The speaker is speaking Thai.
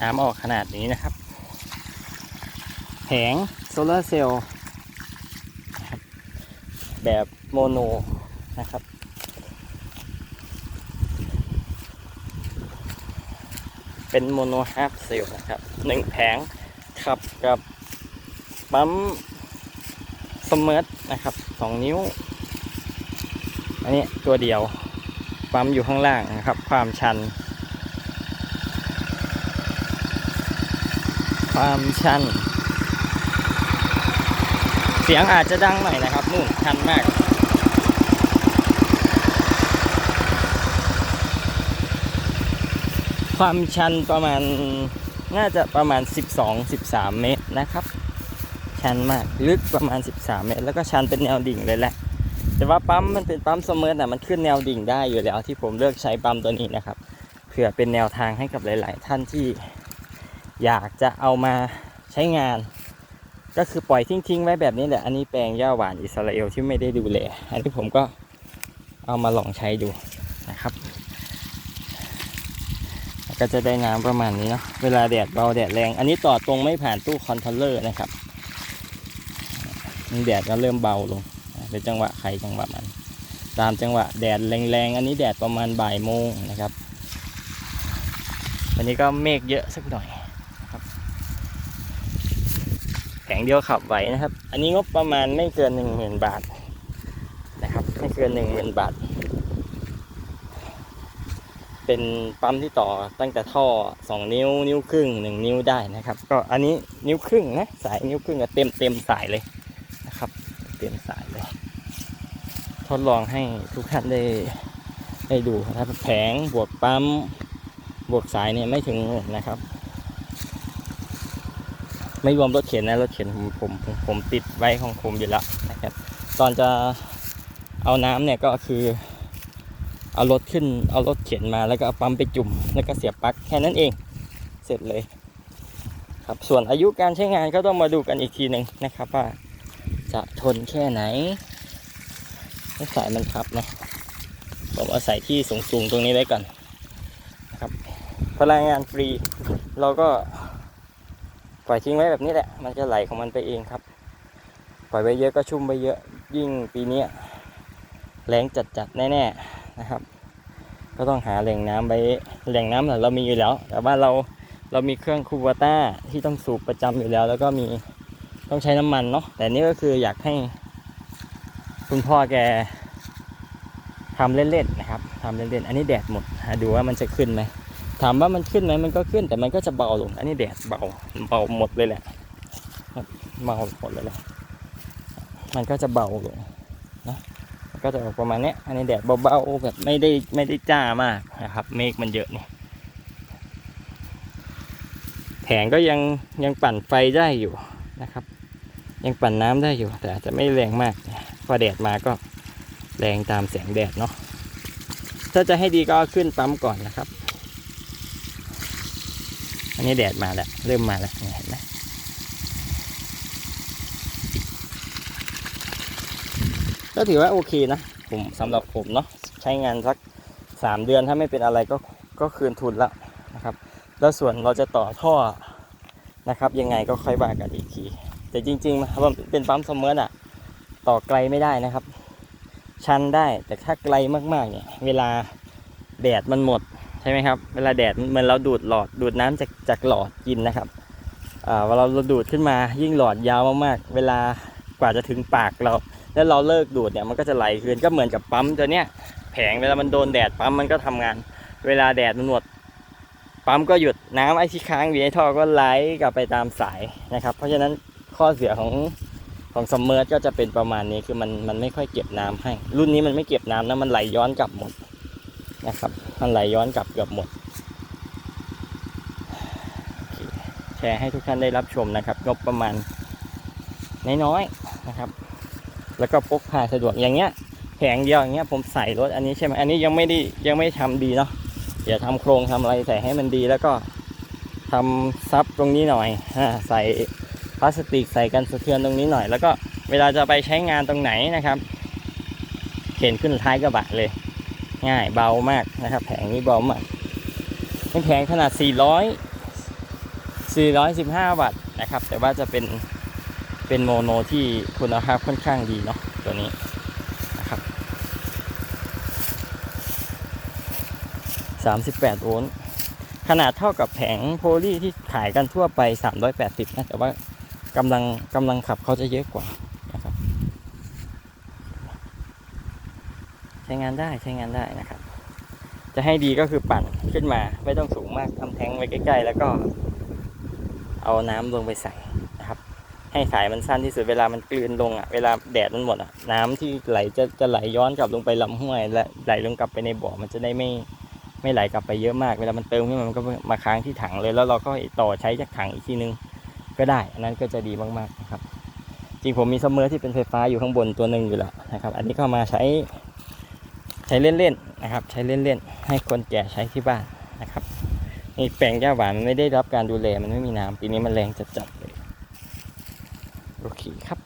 น้ำออกขนาดนี้นะครับ แผงโซลาร์เซลล์แบบโมโนนะครับ เป็นโมโนฮาร์ฟเซลล์นะครับหนึ่งแผงขับกับปั๊มสมเมิร์ตนะครับสองนิ้ว อันนี้ตัวเดียว ปั๊มอยู่ข้างล่างนะครับ ความชัน ความชัน เสียงอาจจะดังหน่อยนะครับนู่นชันมาก ความชันประมาณน่าจะประมาณ 12-13 เมตรนะครับ ชันมากลึกประมาณ 13 เมตร แล้วก็ชันเป็นแนวดิ่งเลยแหละ แต่ว่าปั๊มมันเป็นปั๊มเสมอน่ะมันขึ้นแนวดิ่งได้อยู่แล้วที่ผมเลือกใช้ปั๊มตัวนี้นะครับเผื่อเป็นแนวทางให้กับหลาย ๆ ท่านที่ อยากจะเอามาใช้งาน ก็คือปล่อยทิ้งๆไว้แบบนี้แหละ อันนี้แปลงหญ้าหวานอิสราเอลที่ไม่ได้ดูแลอันนี้ผมก็เอามาลองใช้ดูนะครับ ก็จะได้น้ำประมาณนี้เนาะเวลาแดดเบาแดดแรง อันนี้ต่อตรงไม่ผ่านตู้คอนโทรลเลอร์นะครับแดดก็เริ่มเบาลงเป็นจังหวะใครจังหวะมัน ตามจังหวะแดดแรงๆ อันนี้แดดประมาณบ่ายโมงนะครับ วันนี้ก็เมฆเยอะสักหน่อยนะครับ แผงเดียวขับไหวนะครับ อันนี้งบประมาณไม่เกินหนึ่งหมื่นบาทนะครับ ไม่เกินหนึ่งหมื่นบาท เป็นปั๊มที่ต่อตั้งแต่ท่อ2นิ้วนิ้วครึ่ง1นิ้วได้นะครับ ก็อันนี้นิ้วครึ่งนะสายนิ้วครึ่งก็เต็มเต็มสายเลยนะครับ เต็มสายเลย ทดลองให้ทุกท่านได้ได้ดูนะครับแผงบวกปั๊มบวกสายเนี่ยไม่ถึงนะครับ ไม่รวมรถเข็นนะรถเข็นผมผมผมผมติดไว้ของผมอยู่แล้วนะครับ ตอนจะเอาน้ำเนี่ยก็คือ เอารถขึ้นเอารถเข็นมาแล้วก็เอาปั๊มไปจุ่มแล้วก็เสียบปลั๊กแค่นั้นเองเสร็จเลยครับส่วนอายุการใช้งานก็ต้องมาดูกันอีกทีหนึ่งนะครับว่าจะทนแค่ไหนให้สายมันพับนะผมเอาใส่ที่สูงๆตรงนี้ไว้ก่อนนะครับพลังงานฟรีเราก็ ปล่อยทิ้งไว้แบบนี้แหละ มันจะไหลของมันไปเองครับ ปล่อยไว้เยอะก็ชุ่มไปเยอะยิ่งปีนี้แรงจัดๆแน่ๆนะครับ ก็ต้องหาแหล่งน้ำไปแหล่งน้ำเรามีอยู่แล้ว แต่ว่าเราเรามีเครื่องคูวาต้าที่ต้องสูบประจำอยู่แล้ว แล้วก็มีต้องใช้น้ำมันเนาะแต่นี่ก็คืออยากให้คุณพ่อแกทำเล่นๆนะครับทำเล่นๆ อันนี้แดดหมดหาดูว่ามันจะขึ้นไหม ถามว่ามันขึ้นไหมมันก็ขึ้นแต่มันก็จะเบาลง อันนี้แดดเบาเบาหมดเลยแหละเบาหมดเลยแหละมันก็จะเบาลงนะก็จะออกประมาณนี้อันนี้แดดเบาๆแบบไม่ได้ไม่ได้จ้ามากนะครับ เมฆมันเยอะนี่แผงก็ยังยังปั่นไฟได้อยู่นะครับ ยังปั่นน้ำได้อยู่ แต่อาจจะไม่แรงมากพอแดดมาก็แรงตามแสงแดดเนาะถ้าจะให้ดีก็ขึ้นปั๊มก่อนนะครับ อันนี้แดดมาแล้วเริ่มมาแล้วเห็นไหมก็ถือว่าโอเคนะผมสำหรับผมเนาะใช้งานสักสามเดือนถ้าไม่เป็นอะไรก็ก็คืนทุนแล้วนะครับ แล้วส่วนเราจะต่อท่อนะครับ ยังไงก็ค่อยว่ากันอีกที แต่จริงๆมันเป็นปั๊มเสมออะต่อไกลไม่ได้นะครับ ชันได้แต่ถ้าไกลมากๆเนี่ยเวลาแดดมันหมด ช่ไหมครับเวลาแดดเหมือนเราดูดหลอดดูดน้ำจากจากหลอดกินนะครับเวลาเราดูดขึ้นมายิ่งหลอดยาวมากๆ เวลากว่าจะถึงปากเรา แล้วเราเลิกดูดเนี่ยมันก็จะไหลคืนก็เหมือนกับปั๊มตัวเนี้ยแผงเวลามันโดนแดดปั๊มมันก็ทำงาน เวลาแดดมันหมดปั๊มก็หยุดน้ำไอ้ที่ค้างอยู่ในท่อก็ไหลกลับไปตามสายนะครับ เพราะฉะนั้นข้อเสียของของซัมเมอร์ก็จะเป็นประมาณนี้คือมันมันไม่ค่อยเก็บน้ำให้ รุ่นนี้มันไม่เก็บน้ำนะมันไหลย้อนกลับหมด นะครับ มันไหลย้อนกลับเกือบหมด แชร์ให้ทุกท่านได้รับชมนะครับ งบประมาณน้อยๆนะครับ แล้วก็พกพาสะดวกอย่างเงี้ยแผงเดียวอย่างเงี้ยผมใส่รถอันนี้ใช่ไหมอันนี้ยังไม่ได้ยังไม่ทำดีเนาะเดี๋ยวทำโครงทำอะไรใส่ให้มันดีแล้วก็ทำซับตรงนี้หน่อยอใส่พลาสติกใส่กันสะเทือนตรงนี้หน่อย แล้วก็เวลาจะไปใช้งานตรงไหนนะครับ เข็นขึ้นท้ายกระบะเลย ง่ายเบามากนะครับ แผงนี้เบามากเป็นแผงขนาด 400 415 วัตต์นะครับ แต่ว่าจะเป็นเป็นโมโนที่คุณภาพค่อนข้างดีเนาะตัวนี้นะครับ 38 โวลต์ขนาดเท่ากับแผงโพลีที่ขายกันทั่วไป 380 นะ แต่ว่ากำลังกำลังขับเขาจะเยอะกว่านะครับ ใช้งานได้ใช้งานได้นะครับ จะให้ดีก็คือปั่นขึ้นมาไม่ต้องสูงมากทำแทงไว้ใกล้ๆ แล้วก็ เอาน้ำลงไปใส่นะครับ ให้สายมันสั้นที่สุดเวลามันกลืนลงอะเวลาแดดมันหมดอะน้ำที่ไหลจะจะไหลย้อนกลับลงไปลำห้วยและไหลลงกลับไปในบ่อมันจะได้ไม่ไม่ไหลกลับไปเยอะมาก เวลามันเติมขึ้นมามันก็มาค้างที่ถังเลย แล้วเราก็ต่อใช้จากถังอีกทีนึงก็ได้ อันนั้นก็จะดีมากๆนะครับ จริงผมมีซัมเมอร์ที่เป็นไฟฟ้าอยู่ข้างบนตัวหนึ่งอยู่แล้วนะครับ อันนี้ก็มาใช้ ใช้เล่นๆนะครับ ใช้เล่นๆให้คนแก่ใช้ที่บ้านนะครับนี่แปลงหญ้าหวานมันไม่ได้รับการดูแลมันไม่มีน้ำปีนี้มันแรงจัดๆเลยโอเคครับ